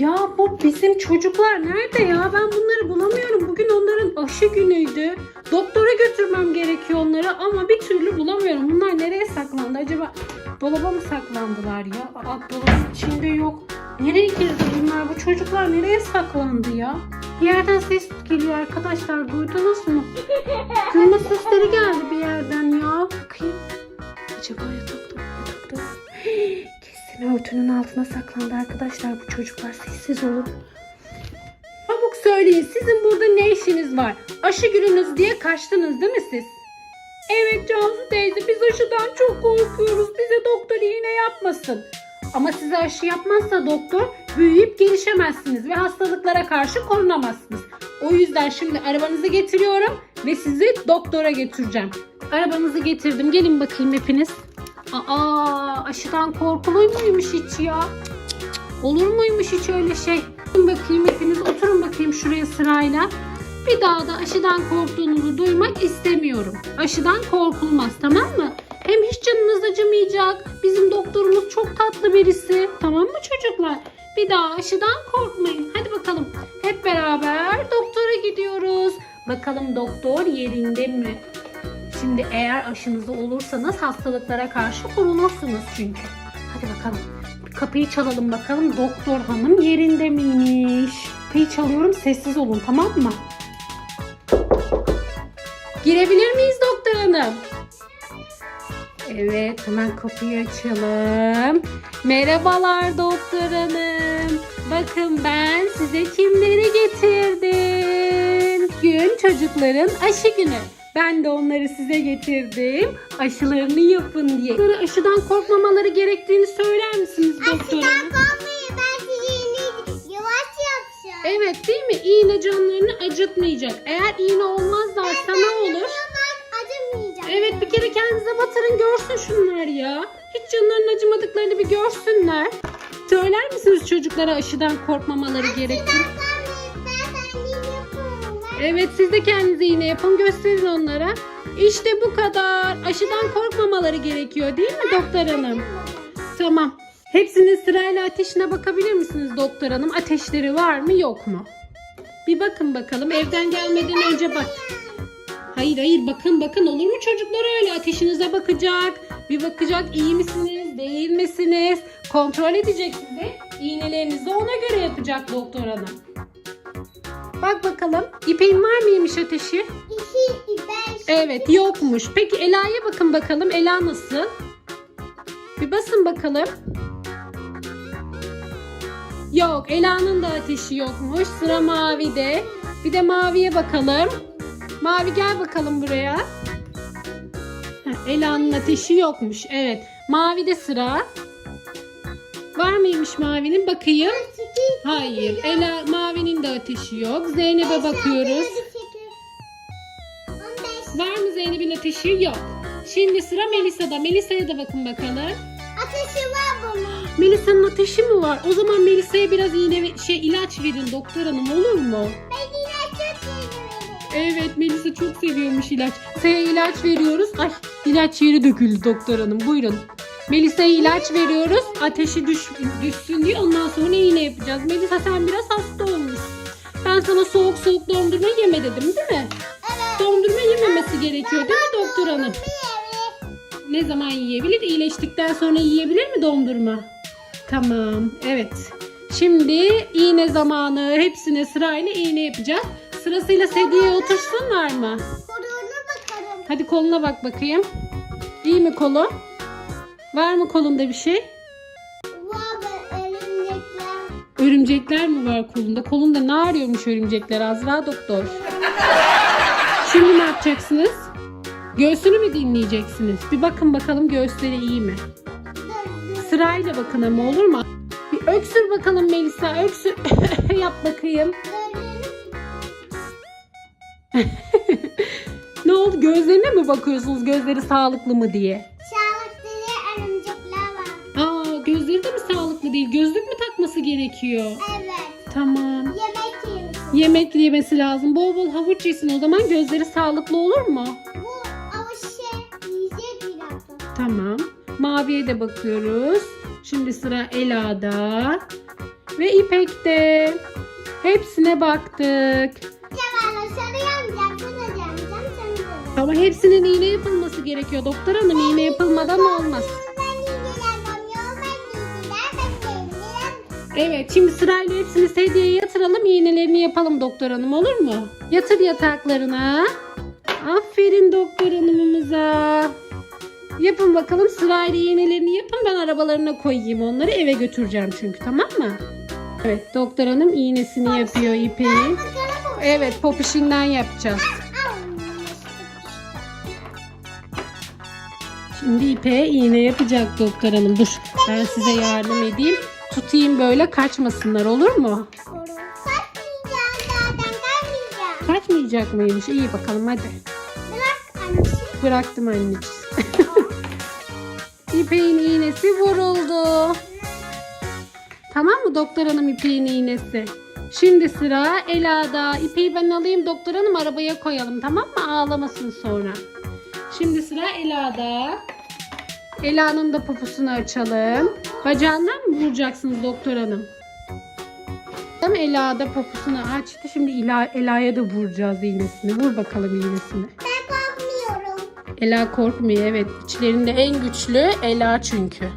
Ya bu bizim çocuklar nerede ya? Ben bunları bulamıyorum. Bugün onların aşı günüydü. Doktora götürmem gerekiyor onları ama bir türlü bulamıyorum. Bunlar nereye saklandı? Acaba dolaba mı saklandılar ya? Aa, dolabın içinde yok. Nereye girdi bunlar? Bu çocuklar nereye saklandı ya? Bir yerden ses geliyor arkadaşlar. Duydunuz mu? Gülme sesleri geldi bir yerden ya. Bakayım. Acaba yatakta mı? Yatakta mı? Kesin örtünün altına saklandı arkadaşlar. Bu çocuklar sessiz olun. Çabuk söyleyin. Sizin burada ne işiniz var? Aşı gününüz diye kaçtınız değil mi siz? Evet Cansu teyze biz aşıdan çok korkuyoruz. Bize doktor iğne yapmasın. Ama size aşı yapmazsa doktor büyüyüp gelişemezsiniz ve hastalıklara karşı korunamazsınız. O yüzden şimdi arabanızı getiriyorum ve sizi doktora götüreceğim. Arabanızı getirdim. Gelin bakayım hepiniz. Aa aşıdan korkulur muymuş hiç ya? Olur muymuş hiç öyle şey? Gelin bakayım hepiniz oturun bakayım şuraya sırayla. Bir daha da aşıdan korktuğunuzu duymak istemiyorum. Aşıdan korkulmaz tamam mı? Hem hiç canınız acımayacak. Bizim doktorumuz çok tatlı birisi. Tamam mı çocuklar? Bir daha aşıdan korkmayın. Hadi bakalım. Hep beraber doktora gidiyoruz. Bakalım doktor yerinde mi? Şimdi eğer aşınızı olursanız hastalıklara karşı korunursunuz çünkü. Hadi bakalım. Kapıyı çalalım bakalım doktor hanım yerinde miymiş? Kapıyı çalıyorum sessiz olun tamam mı? Girebilir miyiz doktor hanım? Evet hemen kapıyı açalım. Merhabalar doktor hanım. Bakın ben size kimleri getirdim. Gün çocukların aşı günü. Ben de onları size getirdim. Aşılarını yapın diye. Onlara aşıdan korkmamaları gerektiğini söyler misiniz doktor hanım? Korkmayın ben yine yavaş yapacağım. Evet değil mi? İğne canlarını acıtmayacak. Eğer iğne olmazlarsa ne olur? acımayacak. Evet bir kere kendinize batırın görsün şunlar ya. Hiç canlarının acımadıklarını bir görsünler. Söyler misiniz çocuklara aşıdan korkmamaları gerektiğini? Evet siz de kendinize iğne yapın gösterin onlara. İşte bu kadar. Aşıdan korkmamaları gerekiyor değil mi doktor hanım? Tamam. Hepsinin sırayla ateşine bakabilir misiniz doktor hanım? Ateşleri var mı yok mu? Bir bakın bakalım. Evden gelmeden önce bak. Hayır hayır bakın bakın olur mu çocuklar öyle ateşinize bakacak. Bir bakacak iyi misiniz değil misiniz? Kontrol edecek sizi. İğnelerinizi ona göre yapacak doktor hanım. Bak bakalım. İpeğin var mıymış ateşi? İki, ben Evet yokmuş. Peki Ela'ya bakın bakalım. Ela nasıl? Bir basın bakalım. Yok Ela'nın da ateşi yokmuş. Sıra Mavi'de. Bir de Mavi'ye bakalım. Mavi gel bakalım buraya. Heh, Ela'nın ateşi yokmuş. Evet. Mavi'de sıra. Var mıymış Mavi'nin? Bakayım. Hayır. Ela Mavi'nin de ateşi yok. Zeynep'e bakıyoruz. Var mı Zeynep'in ateşi? Yok. Şimdi sıra Melisa'da. Melisa'ya da bakın bakalım. Ateşi var bunun. Melisa'nın ateşi mi var? O zaman Melisa'ya biraz iğne şey ilaç verin doktor hanım olur mu? Ben yine çok seviyorum. Evet Melisa çok seviyormuş ilaç. Melisa'ya ilaç veriyoruz. Ay ilaç yeri döküldü doktor hanım. Buyurun. Melisa'ya ilaç veriyoruz. Ateşi düş, düşsün diye ondan sonra iğne yapacağız. Melisa sen biraz hasta olmuşsun. Ben sana soğuk soğuk dondurma yeme dedim değil mi? Evet. Dondurma yememesi gerekiyor değil mi doktor hanım? Ne zaman yiyebilir? İyileştikten sonra yiyebilir mi dondurma? Tamam. Evet. Şimdi iğne zamanı. Hepsine sırayla iğne yapacağız. Sırasıyla sedyeye otursunlar mı? Kuyruğuna bakalım. Hadi koluna bak bakayım. İyi mi kolu? Var mı kolunda bir şey? Var örümcekler. Örümcekler mi var kolunda? Kolunda ne arıyormuş örümcekler Azra doktor? Şimdi ne yapacaksınız? Göğsünü mü dinleyeceksiniz? Bir bakın bakalım göğüsleri iyi mi? Sırayla bakın ama olur mu? Bir öksür bakalım Melisa. Öksür. Yap bakayım. Ne oldu? Gözlerine mi bakıyorsunuz? Gözleri sağlıklı mı diye. Sağlıklı Gözlük mü takması gerekiyor? Evet. Tamam. Yemek yiyorsun. Yemek yemesi lazım. Bol bol havuç yesin o zaman gözleri sağlıklı olur mu? Bu avuçlu yiyecek birazdan. Tamam. Maviye de bakıyoruz. Şimdi sıra Ela'da. ve İpek de. Hepsine baktık. Ama hepsinin iğne yapılması gerekiyor. Doktor hanım iğne yapılmadan olmaz. Evet şimdi sırayla hepsini sedyeye yatıralım iğnelerini yapalım doktor hanım olur mu? Yatır yataklarına. Aferin doktor hanımımıza. Yapın bakalım sırayla iğnelerini yapın ben arabalarına koyayım onları eve götüreceğim çünkü tamam mı? Evet doktor hanım iğnesini yapıyor ipeği. Evet popişinden yapacağız. Şimdi ipeğe iğne yapacak doktor hanım. Dur ben size yardım edeyim. Tutayım böyle kaçmasınlar olur mu? Sorun. Kaçmayacağım zaten. Kaçmayacağım. Kaçmayacak mıymış? İyi bakalım hadi. Bırak annesi. Bıraktım anneciğim. İpeğin iğnesi vuruldu. Tamam mı doktor hanım ipeğin iğnesi? Şimdi sıra Ela'da. İpeği ben alayım doktor hanım arabaya koyalım tamam mı? Ağlamasın sonra. Şimdi sıra Ela'da. Ela'nın da popusunu açalım. Bacağından mı vuracaksınız doktor hanım? Tamam Ela'da popusunu açtı. Şimdi Ela, Ela'ya da vuracağız iğnesini. Vur bakalım iğnesini. Ben korkmuyorum. Ela korkmuyor evet. İçlerinde en güçlü Ela çünkü.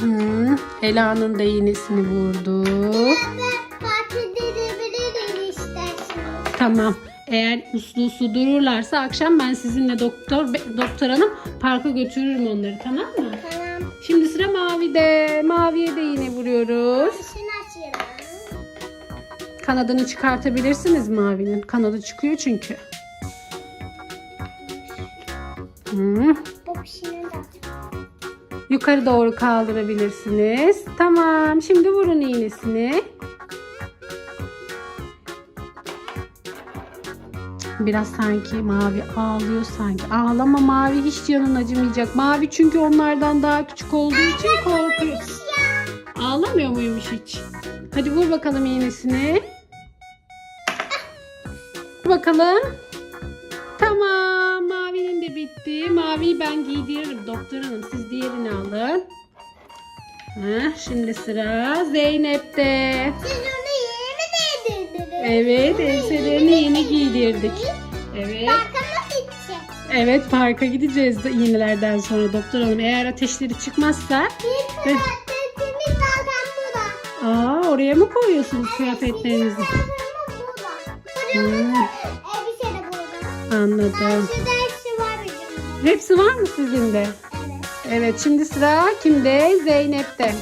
Hmm, Ela'nın da iğnesini vurdu. Ben parti edebilirim isterseniz. Tamam. Eğer uslu uslu dururlarsa akşam ben sizinle doktor doktor hanım parka götürürüm onları tamam mı? Tamam. Şimdi sıra Mavi'de. Mavi'ye de iğne vuruyoruz. Açıyorum. Kanadını çıkartabilirsiniz Mavi'nin. Kanadı çıkıyor çünkü. Hmm. Yukarı doğru kaldırabilirsiniz. Tamam. Şimdi vurun iğnesini. Biraz sanki mavi ağlıyor sanki. Ağlama mavi hiç canın acımayacak. Mavi çünkü onlardan daha küçük olduğu için korkuyor. Ağlamıyor muymuş hiç? Hadi vur bakalım iğnesini. Vur bakalım. Tamam. Mavinin de bitti. Maviyi ben giydiririm doktor hanım. Siz diğerini alın. Heh, şimdi sıra Zeynep'te. Siz Evet elbiselerini yeni giydirdik. Evet. Bakalım gidecek. Evet parka gideceğiz de iğnelerden sonra doktor hanım. Eğer ateşleri çıkmazsa Bir kıyafetimiz zaten burada. aa oraya mı koyuyorsunuz kıyafetlerinizi? Kıyafetimiz burada. Hmm, Elbise de burada. anladım. Şurada hepsi var bizim. Hepsi var mı sizin de? Evet. Evet şimdi sıra kimde? Zeynep'te.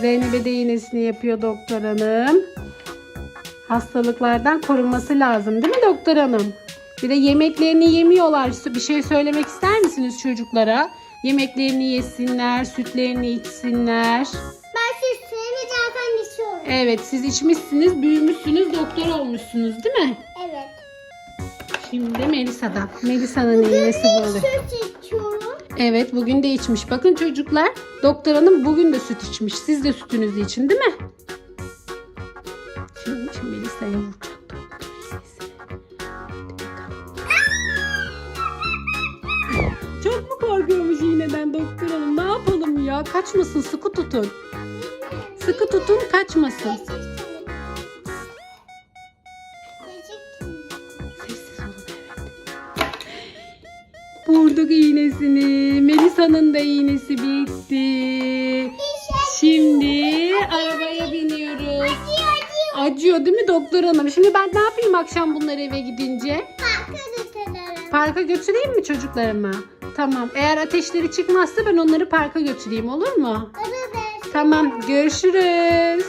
Zeynep'e de iğnesini yapıyor doktor hanım. Hastalıklardan korunması lazım değil mi doktor hanım? Bir de yemeklerini yemiyorlar. Bir şey söylemek ister misiniz çocuklara? Yemeklerini yesinler, sütlerini içsinler. Ben süslerimi zaten içiyorum. Evet siz içmişsiniz, büyümüşsünüz, doktor olmuşsunuz değil mi? Evet. Şimdi Melisa'da. Melisa'nın iğnesi böyle. süt içiyorum. Evet bugün de içmiş. Bakın çocuklar doktor hanım bugün de süt içmiş. Siz de sütünüzü için değil mi? Ya? Kaçmasın sıkı tutun. Sıkı tutun kaçmasın. Sessiz olun evet. Vurduk iğnesini. Melisa'nın da iğnesi bitti. Şimdi arabaya biniyoruz. Acıyor değil mi doktor hanım? Şimdi ben ne yapayım akşam bunları eve gidince? Parka götüreyim mi çocuklarımı? Tamam. Eğer ateşleri çıkmazsa ben onları parka götüreyim olur mu? Tamam. Görüşürüz.